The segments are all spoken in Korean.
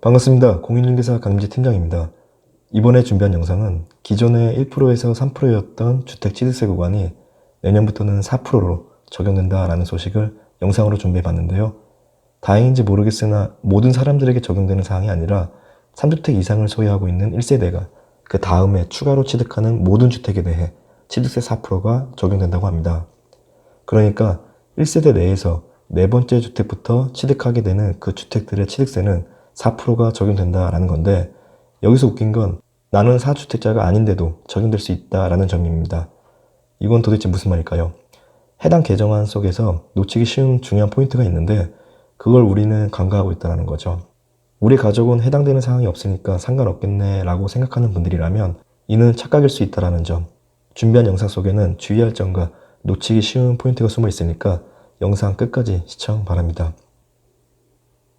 반갑습니다. 공인중개사 강민지 팀장입니다. 이번에 준비한 영상은 기존의 1%에서 3%였던 주택 취득세 구간이 내년부터는 4%로 적용된다라는 소식을 영상으로 준비해 봤는데요. 다행인지 모르겠으나 모든 사람들에게 적용되는 사항이 아니라 3주택 이상을 소유하고 있는 1세대가 그 다음에 추가로 취득하는 모든 주택에 대해 취득세 4%가 적용된다고 합니다. 그러니까 1세대 내에서 네 번째 주택부터 취득하게 되는 그 주택들의 취득세는 4%가 적용된다라는 건데 여기서 웃긴 건 나는 4주택자가 아닌데도 적용될 수 있다라는 점입니다. 이건 도대체 무슨 말일까요? 해당 개정안 속에서 놓치기 쉬운 중요한 포인트가 있는데 그걸 우리는 간과하고 있다는 거죠. 우리 가족은 해당되는 사항이 없으니까 상관없겠네 라고 생각하는 분들이라면 이는 착각일 수 있다는 점. 준비한 영상 속에는 주의할 점과 놓치기 쉬운 포인트가 숨어 있으니까 영상 끝까지 시청 바랍니다.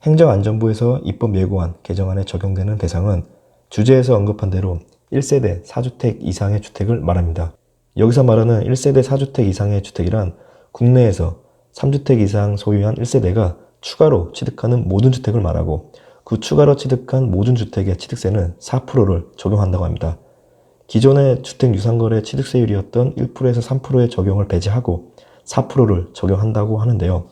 행정안전부에서 입법 예고안 개정안에 적용되는 대상은 주제에서 언급한 대로 1세대 4주택 이상의 주택을 말합니다. 여기서 말하는 1세대 4주택 이상의 주택이란 국내에서 3주택 이상 소유한 1세대가 추가로 취득하는 모든 주택을 말하고 그 추가로 취득한 모든 주택의 취득세는 4%를 적용한다고 합니다. 기존의 주택 유상거래 취득세율이었던 1%에서 3%의 적용을 배제하고 4%를 적용한다고 하는데요.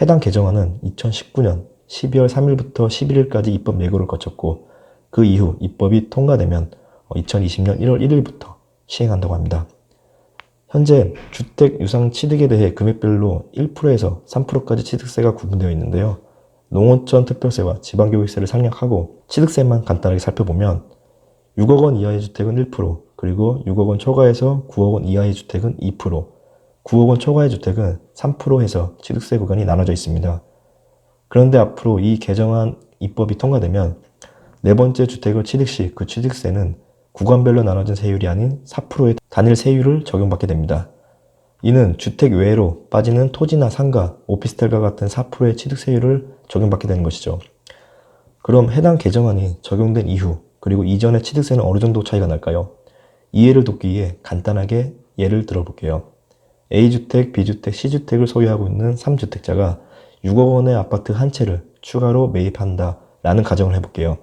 해당 개정안은 2019년 12월 3일부터 11일까지 입법 예고를 거쳤고 그 이후 입법이 통과되면 2020년 1월 1일부터 시행한다고 합니다. 현재 주택 유상 취득에 대해 금액별로 1%에서 3%까지 취득세가 구분되어 있는데요. 농어촌 특별세와 지방교육세를 상략하고 취득세만 간단하게 살펴보면 6억 원 이하의 주택은 1%, 그리고 6억 원 초과해서 9억 원 이하의 주택은 2%, 9억 원 초과의 주택은 3% 해서 취득세 구간이 나눠져 있습니다. 그런데 앞으로 이 개정안 입법이 통과되면 네 번째 주택을 취득 시 그 취득세는 구간별로 나눠진 세율이 아닌 4%의 단일 세율을 적용받게 됩니다. 이는 주택 외로 빠지는 토지나 상가, 오피스텔과 같은 4%의 취득세율을 적용받게 되는 것이죠. 그럼 해당 개정안이 적용된 이후 그리고 이전의 취득세는 어느 정도 차이가 날까요? 이해를 돕기 위해 간단하게 예를 들어볼게요. A주택, B주택, C주택을 소유하고 있는 3주택자가 6억 원의 아파트 한 채를 추가로 매입한다 라는 가정을 해볼게요.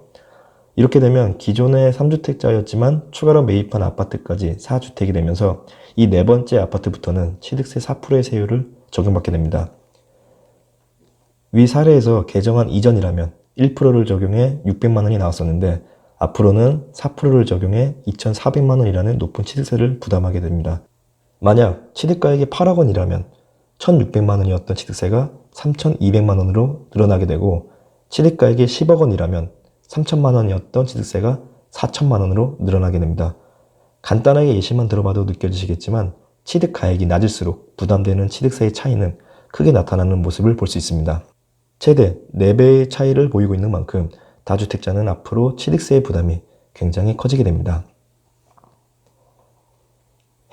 이렇게 되면 기존의 3주택자였지만 추가로 매입한 아파트까지 4주택이 되면서 이 네 번째 아파트부터는 취득세 4%의 세율을 적용받게 됩니다. 위 사례에서 개정안 이전이라면 1%를 적용해 600만 원이 나왔었는데 앞으로는 4%를 적용해 2,400만 원이라는 높은 취득세를 부담하게 됩니다. 만약 취득가액이 8억 원이라면 1,600만 원이었던 취득세가 3,200만 원으로 늘어나게 되고 취득가액이 10억 원이라면 3천만 원이었던 취득세가 4천만 원으로 늘어나게 됩니다. 간단하게 예시만 들어봐도 느껴지시겠지만 취득가액이 낮을수록 부담되는 취득세의 차이는 크게 나타나는 모습을 볼 수 있습니다. 최대 4배의 차이를 보이고 있는 만큼 다주택자는 앞으로 취득세의 부담이 굉장히 커지게 됩니다.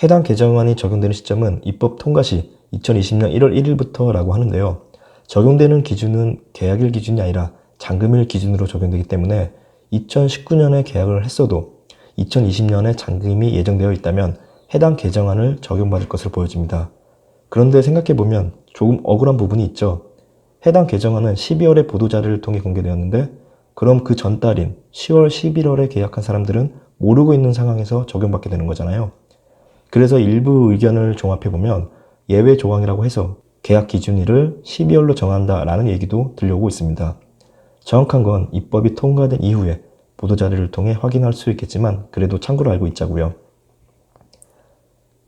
해당 개정안이 적용되는 시점은 입법 통과 시 2020년 1월 1일부터라고 하는데요. 적용되는 기준은 계약일 기준이 아니라 잔금일 기준으로 적용되기 때문에 2019년에 계약을 했어도 2020년에 잔금이 예정되어 있다면 해당 개정안을 적용받을 것으로 보여집니다. 그런데 생각해보면 조금 억울한 부분이 있죠. 해당 개정안은 12월에 보도자료를 통해 공개되었는데 그럼 그 전달인 10월, 11월에 계약한 사람들은 모르고 있는 상황에서 적용받게 되는 거잖아요. 그래서 일부 의견을 종합해보면 예외 조항이라고 해서 계약 기준일을 12월로 정한다라는 얘기도 들려오고 있습니다. 정확한 건 입법이 통과된 이후에 보도자료를 통해 확인할 수 있겠지만 그래도 참고로 알고 있자고요.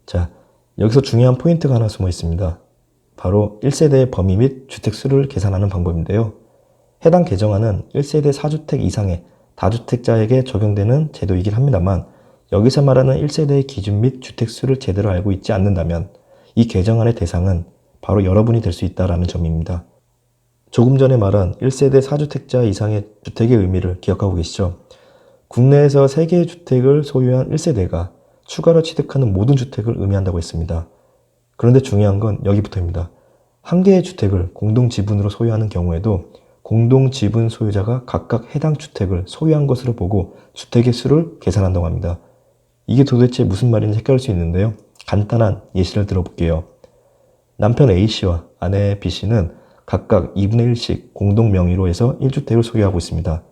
자, 여기서 중요한 포인트가 하나 숨어 있습니다. 바로 1세대의 범위 및 주택수를 계산하는 방법인데요. 해당 개정안은 1세대 4주택 이상의 다주택자에게 적용되는 제도이긴 합니다만 여기서 말하는 1세대의 기준 및 주택수를 제대로 알고 있지 않는다면 이 개정안의 대상은 바로 여러분이 될 수 있다는 점입니다. 조금 전에 말한 1세대 4주택자 이상의 주택의 의미를 기억하고 계시죠? 국내에서 3개의 주택을 소유한 1세대가 추가로 취득하는 모든 주택을 의미한다고 했습니다. 그런데 중요한 건 여기부터입니다. 한 개의 주택을 공동 지분으로 소유하는 경우에도 공동 지분 소유자가 각각 해당 주택을 소유한 것으로 보고 주택의 수를 계산한다고 합니다. 이게 도대체 무슨 말인지 헷갈릴 수 있는데요. 간단한 예시를 들어볼게요. 남편 A씨와 아내 B씨는 각각 2분의 1씩 공동 명의로 해서 1주택을 소유하고 있습니다.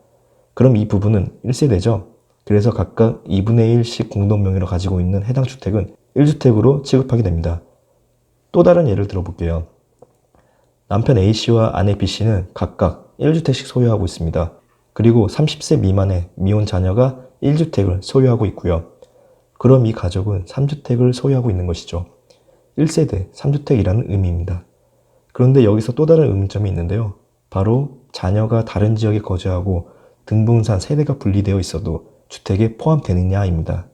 그럼 이 부분은 1세대죠. 그래서 각각 2분의 1씩 공동 명의로 가지고 있는 해당 주택은 1주택으로 취급하게 됩니다. 또 다른 예를 들어볼게요. 남편 A씨와 아내 B씨는 각각 1주택씩 소유하고 있습니다. 그리고 30세 미만의 미혼 자녀가 1주택을 소유하고 있고요. 그럼 이 가족은 3주택을 소유하고 있는 것이죠. 1세대 3주택이라는 의미입니다. 그런데 여기서 또 다른 의문점이 있는데요. 바로 자녀가 다른 지역에 거주하고 등분산 세대가 분리되어 있어도 주택에 포함되느냐입니다.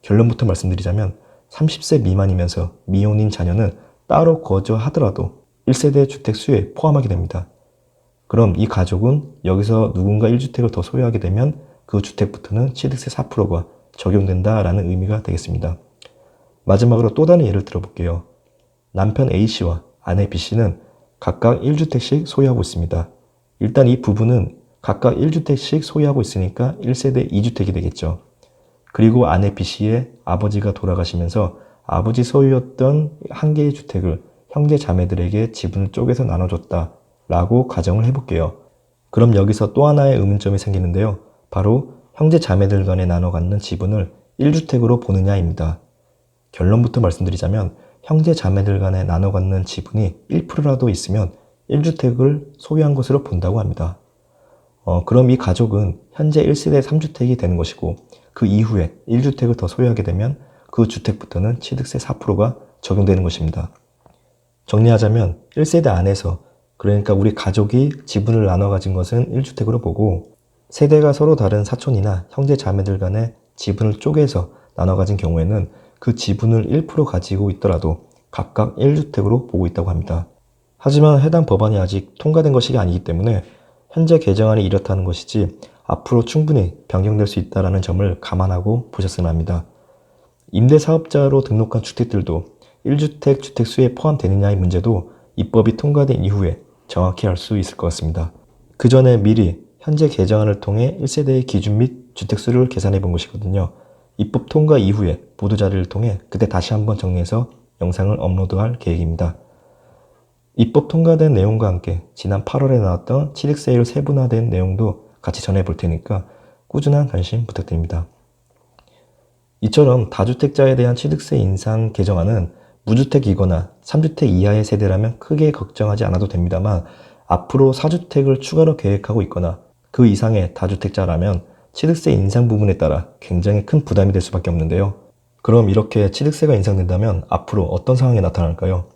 결론부터 말씀드리자면 30세 미만이면서 미혼인 자녀는 따로 거주하더라도 1세대 주택 수에 포함하게 됩니다. 그럼 이 가족은 여기서 누군가 1주택을 더 소유하게 되면 그 주택부터는 취득세 4%가 적용된다라는 의미가 되겠습니다. 마지막으로 또 다른 예를 들어볼게요. 남편 A씨와 아내 B씨는 각각 1주택씩 소유하고 있습니다. 일단 이 부부는 각각 1주택씩 소유하고 있으니까 1세대 2주택이 되겠죠. 그리고 아내 B씨의 아버지가 돌아가시면서 아버지 소유였던 한 개의 주택을 형제 자매들에게 지분을 쪼개서 나눠줬다 라고 가정을 해볼게요. 그럼 여기서 또 하나의 의문점이 생기는데요. 바로 형제 자매들 간에 나눠 갖는 지분을 1주택으로 보느냐입니다. 결론부터 말씀드리자면 형제 자매들 간에 나눠 갖는 지분이 1%라도 있으면 1주택을 소유한 것으로 본다고 합니다. 어, 그럼 이 가족은 현재 1세대 3주택이 되는 것이고 그 이후에 1주택을 더 소유하게 되면 그 주택부터는 취득세 4%가 적용되는 것입니다. 정리하자면 1세대 안에서 그러니까 우리 가족이 지분을 나눠 가진 것은 1주택으로 보고 세대가 서로 다른 사촌이나 형제 자매들 간에 지분을 쪼개서 나눠 가진 경우에는 그 지분을 1% 가지고 있더라도 각각 1주택으로 보고 있다고 합니다. 하지만 해당 법안이 아직 통과된 것이 아니기 때문에 현재 개정안이 이렇다는 것이지 앞으로 충분히 변경될 수 있다는 점을 감안하고 보셨으면 합니다. 임대사업자로 등록한 주택들도 1주택 주택수에 포함되느냐의 문제도 입법이 통과된 이후에 정확히 알 수 있을 것 같습니다. 그 전에 미리 현재 개정안을 통해 1세대의 기준 및 주택수를 계산해 본 것이거든요. 입법 통과 이후에 보도 자료를 통해 그때 다시 한번 정리해서 영상을 업로드할 계획입니다. 입법 통과된 내용과 함께 지난 8월에 나왔던 취득세율 세분화된 내용도 같이 전해 볼 테니까 꾸준한 관심 부탁드립니다. 이처럼 다주택자에 대한 취득세 인상 개정안은 무주택이거나 3주택 이하의 세대라면 크게 걱정하지 않아도 됩니다만 앞으로 4주택을 추가로 계획하고 있거나 그 이상의 다주택자라면 취득세 인상 부분에 따라 굉장히 큰 부담이 될 수밖에 없는데요. 그럼 이렇게 취득세가 인상된다면 앞으로 어떤 상황이 나타날까요?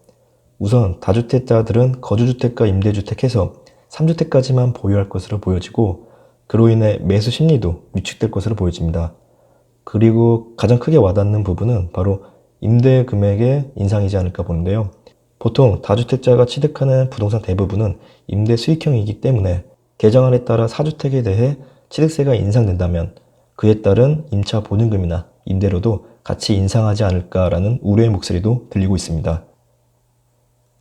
우선 다주택자들은 거주주택과 임대주택 해서 3주택까지만 보유할 것으로 보여지고 그로 인해 매수 심리도 위축될 것으로 보여집니다. 그리고 가장 크게 와닿는 부분은 바로 임대 금액의 인상이지 않을까 보는데요. 보통 다주택자가 취득하는 부동산 대부분은 임대 수익형이기 때문에 개정안에 따라 4주택에 대해 취득세가 인상된다면 그에 따른 임차 보증금이나 임대료도 같이 인상하지 않을까라는 우려의 목소리도 들리고 있습니다.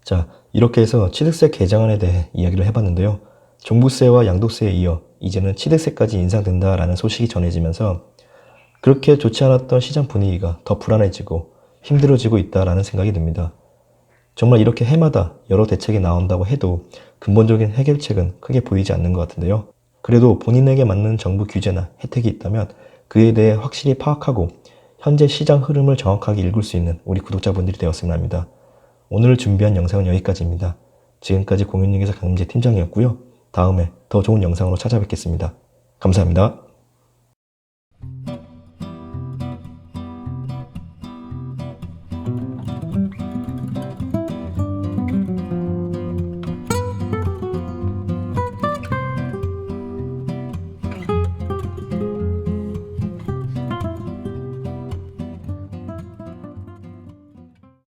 자, 이렇게 해서 취득세 개정안에 대해 이야기를 해봤는데요. 종부세와 양도세에 이어 이제는 취득세까지 인상된다라는 소식이 전해지면서 그렇게 좋지 않았던 시장 분위기가 더 불안해지고 힘들어지고 있다라는 생각이 듭니다. 정말 이렇게 해마다 여러 대책이 나온다고 해도 근본적인 해결책은 크게 보이지 않는 것 같은데요. 그래도 본인에게 맞는 정부 규제나 혜택이 있다면 그에 대해 확실히 파악하고 현재 시장 흐름을 정확하게 읽을 수 있는 우리 구독자분들이 되었으면 합니다. 오늘 준비한 영상은 여기까지입니다. 지금까지 공인중개사 강민재 팀장이었고요. 다음에 더 좋은 영상으로 찾아뵙겠습니다. 감사합니다.